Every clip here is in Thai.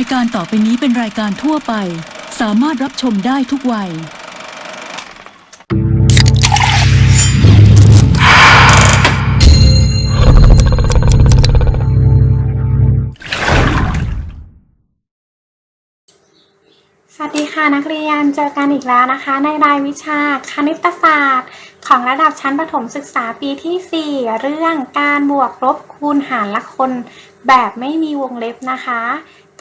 ายการต่อไปนี้เป็นรายการทั่วไป สามารถรับชมได้ทุกวัย สวัสดีค่ะนักเรียนเจอกันอีกแล้วนะคะ ในรายวิชาคณิตศาสตร์ ของระดับชั้นประถมศึกษาปีที่ 4 เรื่องการบวกลบคูณหารละคนแบบไม่มีวงเล็บนะคะ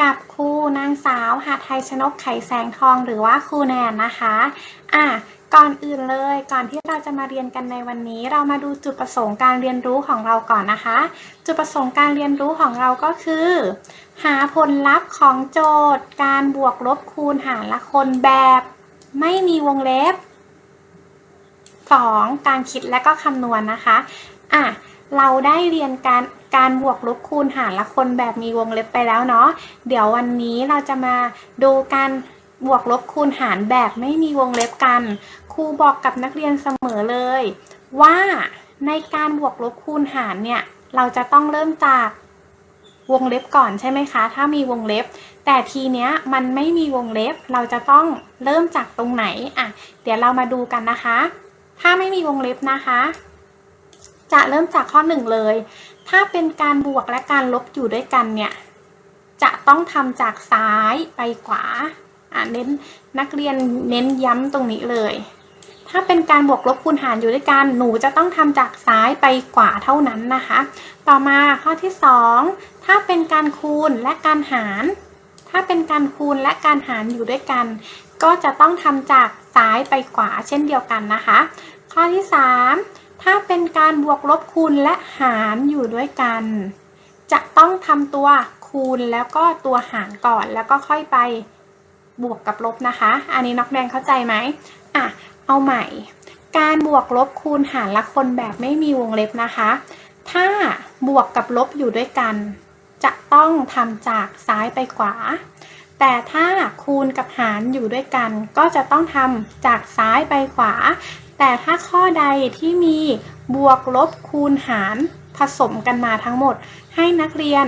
กับครูนางสาวหาไทยชนกไขแสงทองหรือว่าครูแนนนะคะอะก่อนอื่นเลยก่อนที่เราจะมาเรียนกันในวันนี้ เรามาดูจุดประสงค์การเรียนรู้ของเราก่อนนะคะ จุดประสงค์การเรียนรู้ของเราก็คือ หาผลลัพธ์ของโจทย์ การบวกลบคูณหารละคนแบบ ไม่มีวงเล็บ 2. การคิดและก็คำนวณนะคะอะ เราได้เรียนการการบวกลบคูณหารละคนแบบมีวงเล็บไปแล้วเนาะ เดี๋ยววันนี้เราจะมาดูการบวกลบคูณหารแบบไม่มีวงเล็บกัน ครูบอกกับนักเรียนเสมอเลย ว่าในการบวกลบคูณหารเนี่ยเราจะต้องเริ่มจากวงเล็บก่อนใช่ไหมคะ ถ้ามีวงเล็บ แต่ทีเนี้ยมันไม่มีวงเล็บ เราจะต้องเริ่มจากตรงไหนอะเดี๋ยวเรามาดูกันนะคะ ถ้าไม่มีวงเล็บนะคะ จะเริ่มจากข้อหนึ่งเลย ถ้าเป็นการบวกและการลบอยู่ด้วยกันเนี่ย จะต้องทำจากซ้ายไปขวาอะเน้นนักเรียนเน้นย้ำตรงนี้เลย ถ้าเป็นการบวกลบคูณหารอยู่ด้วยกัน หนูจะต้องทำจากซ้ายไปขวาเท่านั้นนะคะ ต่อมาข้อที่ 2 ถ้าเป็นการคูณและการหาร ถ้าเป็นการคูณและการหารอยู่ด้วยกัน ก็จะต้องทำจากซ้ายไปขวาเช่นเดียวกันนะคะ ข้อที่ 3 ถ้าเป็นการบวกลบคูณและหารอยู่ด้วยกัน จะต้องทำตัวคูณแล้วก็ตัวหารก่อนแล้วก็ค่อยไปบวกกับลบนะคะ อันนี้นอกแดงเข้าใจไหมอะ เอาใหม่ การบวกลบคูณหารละคนแบบไม่มีวงเล็บนะคะ ถ้าบวกกับลบอยู่ด้วยกัน จะต้องทำจากซ้ายไปขวา แต่ถ้าคูณกับหารอยู่ด้วยกัน ก็จะต้องทำจากซ้ายไปขวา แต่ถ้าข้อใดที่มีบวกลบคูณหารผสมกันมาทั้งหมด ให้นักเรียน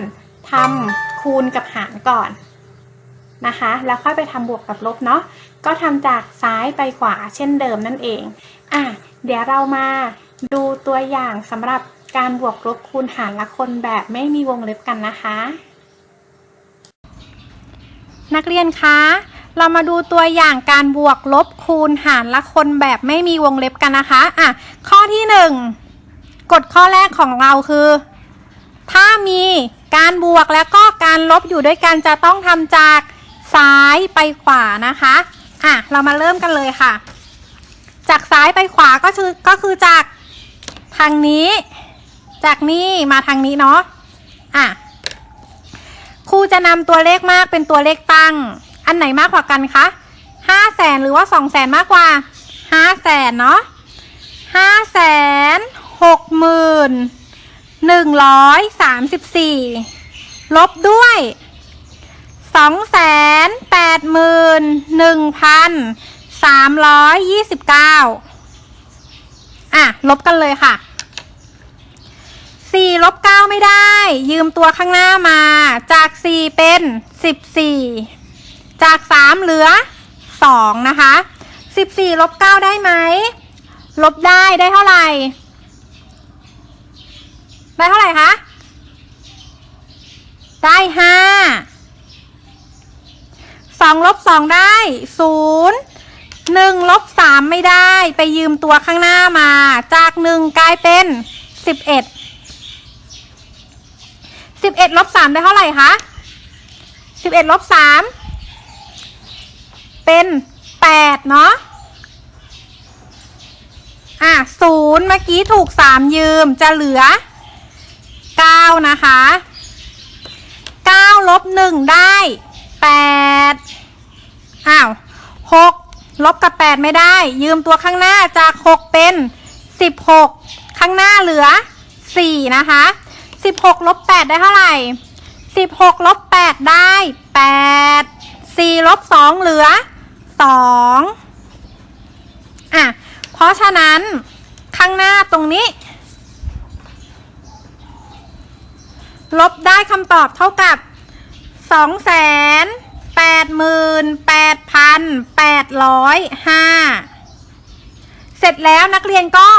ทำคูณกับหารก่อนนะคะ แล้วค่อยไปทำบวกกับลบเนาะก็ทำจากซ้ายไปขวาเช่นเดิมนั่นเองอะเดี๋ยวเรามาดูตัวอย่างสำหรับการบวกลบคูณหารละคนแบบไม่มีวงเล็บกันนะคะ นักเรียนคะ เรามาดูตัวอย่างการบวกลบคูณหารละคนแบบไม่มีวงเล็บกันนะคะอะข้อที่หนึ่งกฎข้อแรกของเราคือ ถ้ามีการบวกแล้วก็การลบอยู่ด้วยกันจะต้องทำจากซ้ายไปขวานะคะอะเรามาเริ่มกันเลยค่ะ จากซ้ายไปขวาก็คือก็คือจากทางนี้ จากนี่มาทางนี้เนาะอะครูจะนำตัวเลขมากเป็นตัวเลขตั้ง อันไหนมากกว่ากันคะห้าแสนหรือว่าสองแสนมากกว่าห้าแสนเนาะห้าแสนหกหมื่นหนึ่งร้อยสามสิบสี่ลบด้วยสองแสนแปดหมื่นหนึ่งพันสามร้อยยี่สิบเก้าอะ ลบกันเลยค่ะสี่ลบเก้าไม่ได้ ยืมตัวข้างหน้ามา จากสี่เป็นสิบสี่ จากสามเหลือสองนะคะสิบสี่ลบเก้าได้ไหม ลบได้ได้เท่าไหร่ ได้เท่าไหร่คะ ได้ห้าสองลบสองได้ศูนย์หนึ่งลบสามไม่ได้ ไปยืมตัวข้างหน้ามา จากหนึ่งกลายเป็นสิบเอ็ดสิบเอ็ดลบสามได้เท่าไหร่คะสิบเอ็ดลบสาม เป็นแปดเนาะอะศูนย์เมื่อกี้ถูกสามยืมจะเหลือเก้านะคะเก้าลบหนึ่งได้แปดอ้าวหกลบกับแปดไม่ได้ ยืมตัวข้างหน้าจากหกเป็นสิบหกข้างหน้าเหลือสี่นะคะสิบหกลบแปดได้เท่าไหร่สิบหกลบแปดได้แปดสี่ลบสองเหลือ สองอะ เพราะฉะนั้นข้างหน้าตรงนี้ ลบได้คำตอบเท่ากับสองแสนแปดหมื่นแปดพันแปดร้อยห้าเสร็จแล้วนักเรียนก็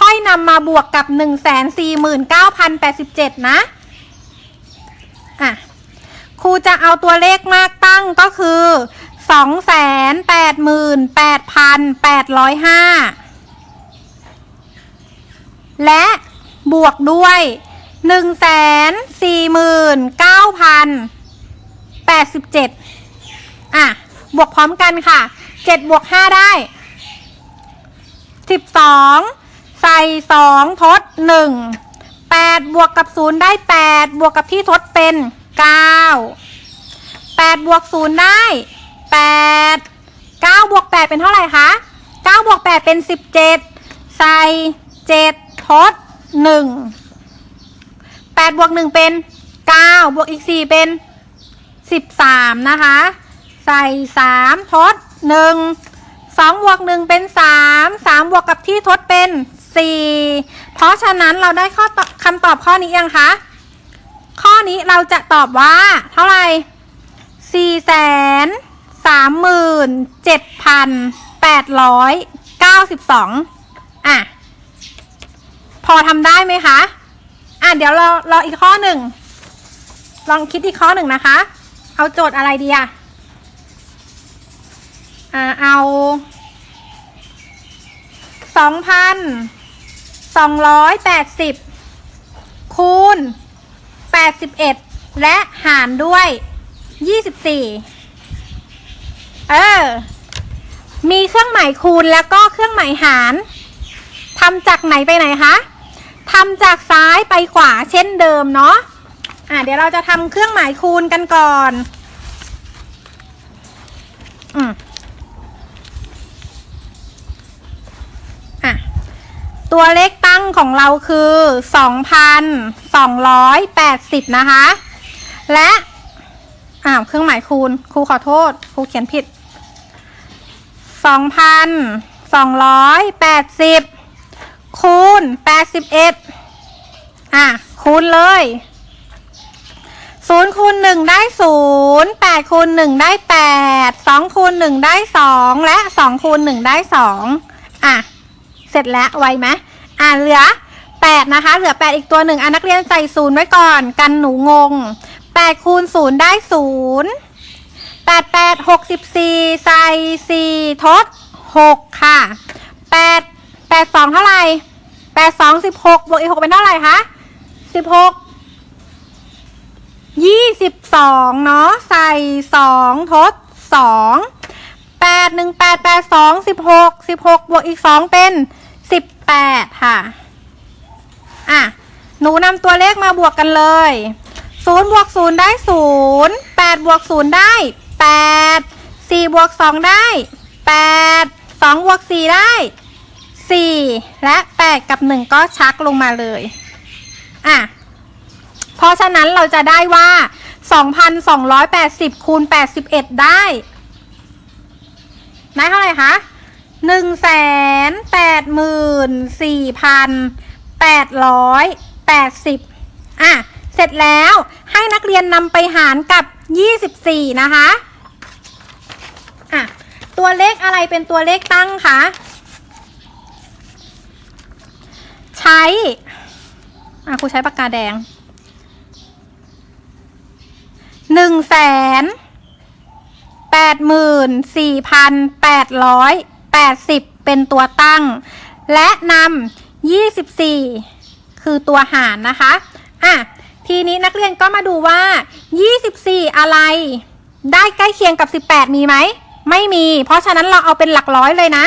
ค่อยนำมาบวกกับหนึ่งแสนสี่หมื่นเก้าพันแปดสิบเจ็ดนะอะครูจะเอาตัวเลขมากตั้งก็คือ สองแสนแปดหมื่นแปดพันแปดร้อยห้าและบวกด้วยหนึ่งแสนสี่หมื่นเก้าพันแปดสิบเจ็ดอะ บวกพร้อมกันค่ะเจ็ดบวกห้าได้สิบสองใส่สองทดหนึ่งแปดบวกกับศูนย์ได้แปดบวกกับที่ทดเป็นเก้าแปดบวกศูนย์ได้ แปดเก้าบวกแปดเป็นเท่าไหร่คะเก้าบวกแปดเป็นสิบเจ็ดใส่เจ็ดทดหนึ่งแปดบวกหนึ่งเป็นเก้าบวกอีกสี่เป็นสิบสามนะคะ ใส่สามทดหนึ่งสองบวกหนึ่งเป็นสามสามบวกกับที่ทดเป็นสี่เพราะฉะนั้นเราได้ข้อตอบคำตอบข้อนี้ยังคะ ข้อนี้เราจะตอบว่าเท่าไหร่สี่แสน สามหมื่นเจ็ดพันแปดร้อยเก้าสิบสองอะ พอทำได้ไหมคะ อะ เดี๋ยวเรารออีกข้อหนึ่ง ลองคิดอีกข้อหนึ่งนะคะ เอาโจทย์อะไรดีอะอ่า เอาสองพันสองร้อยแปดสิบคูณแปดสิบเอ็ดและหารด้วยยี่สิบสี่ เออ มีเครื่องหมายคูณแล้วก็เครื่องหมายหารทำจากไหนไปไหนคะทำจากซ้ายไปขวาเช่นเดิมเนาะอะเดี๋ยวเราจะทำเครื่องหมายคูณกันก่อนอืมอะตัวเลขตั้งของเราคือ2,280นะคะ และอ้าวเครื่องหมายคูณครูขอโทษครูเขียนผิด 2,280คูณแปดสิบเอะ คูณเลยศูนย์คูณหนึ่งได้ศูนย์แปดคูณหนึ่งได้แปดสองคูณหนึ่งได้สองและสองคูณหนึ่งได้สองอะ เสร็จแล้วไวไหมอะเหลือแปดนะคะ เหลือแปดอีกตัวหนึ่งอะนักเรียนใส่ศูนย์ไว้ก่อน กันหนูงงแปดคูณศูนย์ได้ศูนย์ แปดแปดหกสิบสี่ใส่สี่ทดหกค่ะแปดแปดสองเท่าไหร่แปดสองสิบหกบวกอีกหกเป็นเท่าไหร่คะสิบหกยี่สิบสองเนาะใส่สองทดสองแปดหนึ่งแปดแปดสองสิบหกสิบหกบวกอีกสองเป็นสิบแปดค่ะ อะ หนูนำตัวเลขมาบวกกันเลยศูนย์บวกศูนย์ได้ศูนย์แปดบวกศูนย์ได้ แปดสี่บวกสองได้แปดสองบวกสี่ได้สี่และแปดกับหนึ่งก็ชักลงมาเลยอะเพราะฉะนั้นเราจะได้ว่า2,280คูณ81ได้ได้เท่าไหร่คะ184,880อะ เสร็จแล้วให้นักเรียนนำไปหารกับ24นะคะ อะตัวเลขอะไรเป็นตัวเลขตั้งคะใช้อะครูใช้ปากกาแดงหนึ่งแสนแปดหมื่นสี่พันแปดร้อยแปดสิบเป็นตัวตั้ง และนำยี่สิบสี่คือตัวหารนะคะ อะ ทีนี้นักเรียนก็มาดูว่า 24 อะไร ได้ใกล้เคียงกับ 18 มีไหม ไม่มี เพราะฉะนั้นเราเอาเป็นหลักร้อยเลยนะ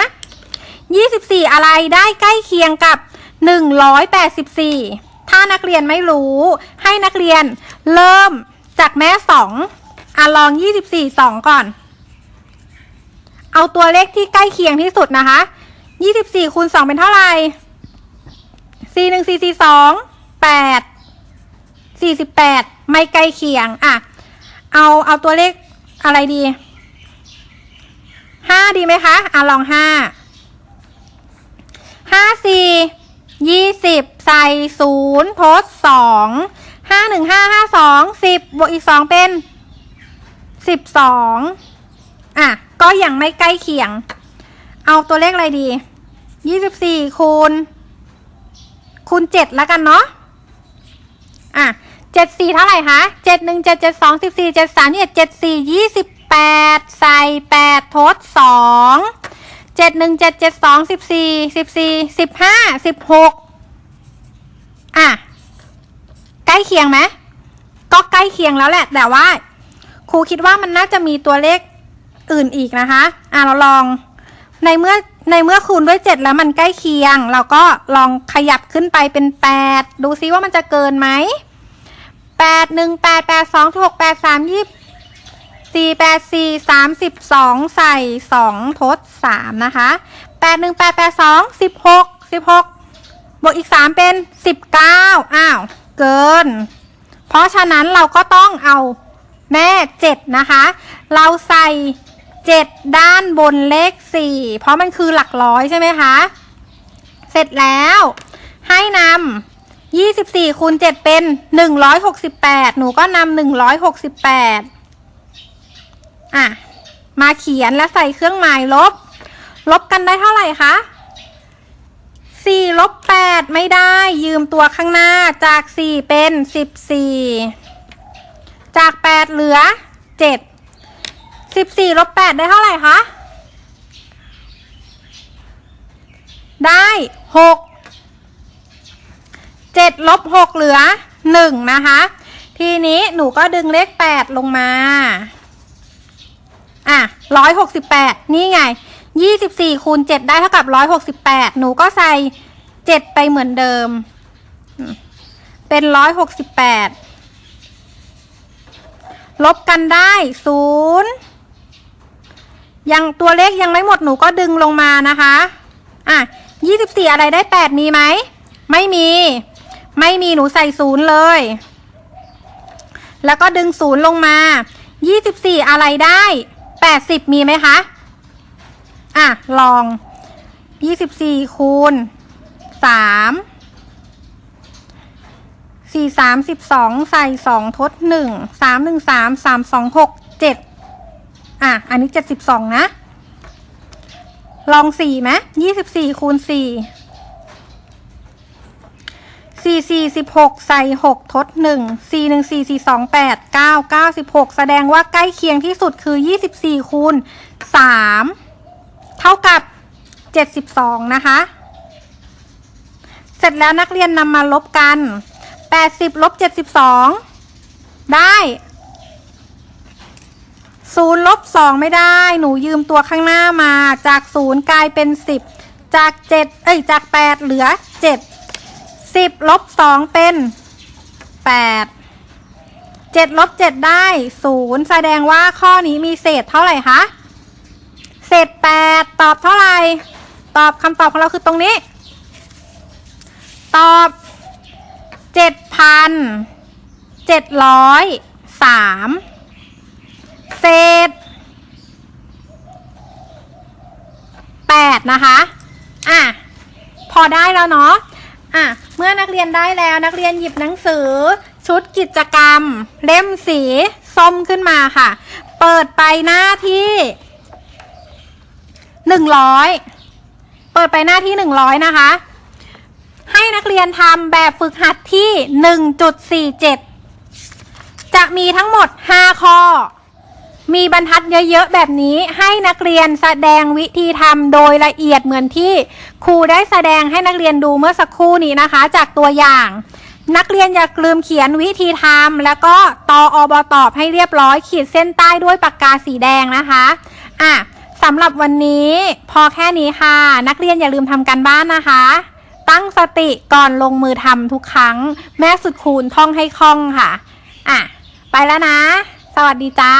24 อะไรได้ใกล้เคียงกับ 184 ถ้านักเรียนไม่รู้ให้นักเรียนเริ่มจากแม่สองอะลอง 24 2 ก่อน เอาตัวเลขที่ใกล้เคียงที่สุดนะคะ 24คูณ2เป็นเท่าไหร่4 1 4 4 2 8 48 ไม่ใกล้เคียง อะ เอา เอาตัวเลขอะไรดี 5ดีไหมคะ อะลอง5ห้าสี่ยี่สิบใส่ศูนย์ทดสองห้าหนึ่งห้าห้าสองสิบบวกอีกสองเป็นสิบสองอะ ก็ยังไม่ใกล้เคียง เอาตัวเลขอะไรดียี่สิบสี่คูณ คูณเจ็ดแล้วกันเนาะอะเจ็ดสี่เท่าไหร่คะเจ็ดหนึ่งเจ็ดเจ็ดสองสิบสี่เจ็ดสามยี่เจ็ดสี่ยี่สิบ แปดใส่แปดทดสองเจ็ดหนึ่งเจ็ดเจ็ดสองสิบสี่สิบสี่สิบห้าสิบหกอะ ใกล้เคียงไหมก็ใกล้เคียงแล้วแหละ แต่ว่า ครูคิดว่ามันน่าจะมีตัวเลขอื่นอีกนะคะ อะเราลองในเมื่อในเมื่อคูณด้วยเจ็ดแล้วมันใกล้เคียง เราก็ลองขยับขึ้นไปเป็นแปดดูซิว่ามันจะเกินไหมแปดหนึ่งแปดแปด สี่แปดสี่สามสิบสองใส่สองทดสามนะคะแปดหนึ่งแปดแปดสองสิบหกสิบหกบวกอีกสามเป็นสิบเก้าอ้าวเกิน เพราะฉะนั้นเราก็ต้องเอาแม่เจ็ดนะคะ เราใส่เจ็ดด้านบนเลขสี่เพราะมันคือหลักร้อยใช่ไหมคะ เสร็จแล้วให้นำยี่สิบสี่คูณเจ็ดเป็นหนึ่งร้อยหกสิบแปดหนูก็นำหนึ่งร้ อะ มาเขียนและใส่เครื่องหมายลบ ลบกันได้เท่าไหร่คะสี่ลบแปดไม่ได้ยืมตัวข้างหน้าจากสี่เป็นสิบสี่จากแปดเหลือเจ็ดสิบสี่ลบแปดได้เท่าไหร่คะ ได้หกเจ็ดลบหกเหลือหนึ่งนะคะ ทีนี้หนูก็ดึงเลขแปดลงมา อะร้อยหกสิบแปดนี่ไงยี่สิบสี่คูณเจ็ดได้เท่ากับร้อยหกสิบแปดหนูก็ใส่เจ็ดไปเหมือนเดิม เป็นร้อยหกสิบแปดลบกันได้ศูนย์ยังตัวเลขยังไม่หมดหนูก็ดึงลงมานะคะ อะยี่สิบสี่อะไรได้แปดมีไหม ไม่มี ไม่มีหนูใส่ศูนย์เลย แล้วก็ดึงศูนย์ลงมายี่สิบสี่อะไรได้ แปดสิบมีไหมคะ อะ ลองยี่สิบสี่คูณสามสี่สามสิบสองใส่สองทดหนึ่งสามหนึ่งสามสามสองหกเจ็ดอะ อันนี้เจ็ดสิบสองนะ ลองสี่ไหมยี่สิบสี่คูณสี่ สี่สี่สิบหกใส่หกทดหนึ่งสี่หนึ่งสี่สี่สองแปดเก้าเก้าสิบหกแสดงว่าใกล้เคียงที่สุดคือยี่สิบสี่คูณสามเท่ากับเจ็ดสิบสองนะคะ เสร็จแล้วนักเรียนนำมาลบกันแปดสิบลบเจ็ดสิบสองได้ศูนย์ลบสองไม่ได้ หนูยืมตัวข้างหน้ามา จากศูนย์กลายเป็นสิบจากเจ็ดเอ้ยจากแปดเหลือเจ็ด สิบลบสองเป็นแปดเจ็ดลบเจ็ดได้ศูนย์แสดงว่าข้อนี้มีเศษเท่าไหร่คะ เศษแปดตอบเท่าไหร่ ตอบคำตอบของเราคือตรงนี้ ตอบเจ็ดพันเจ็ดร้อยสามเศษแปดนะคะ อะ พอได้แล้วเนาะ อะเมื่อนักเรียนได้แล้วนักเรียนหยิบหนังสือ ชุดกิจกรรม เล่มสีส้มขึ้นมาค่ะ เปิดไปหน้าที่หนึ่งร้อยเปิดไปหน้าที่หนึ่งร้อยนะคะ ให้นักเรียนทำแบบฝึกหัดที่1.47จะมีทั้งหมด5ข้อ มีบรรทัดเยอะๆแบบนี้ให้นักเรียนแสดงวิธีทำโดยละเอียดเหมือนที่ครูได้แสดงให้นักเรียนดูเมื่อสักครู่นี้นะคะ จากตัวอย่าง นักเรียนอย่าลืมเขียนวิธีทำแล้วก็ตออบตอบให้เรียบร้อยขีดเส้นใต้ด้วยปากกาสีแดงนะคะอะสำหรับวันนี้พอแค่นี้ค่ะ นักเรียนอย่าลืมทำการบ้านนะคะ ตั้งสติก่อนลงมือทำทุกครั้ง แม่สุดคูณท่องให้คล่องค่ะอะไปแล้วนะ สวัสดีจ้า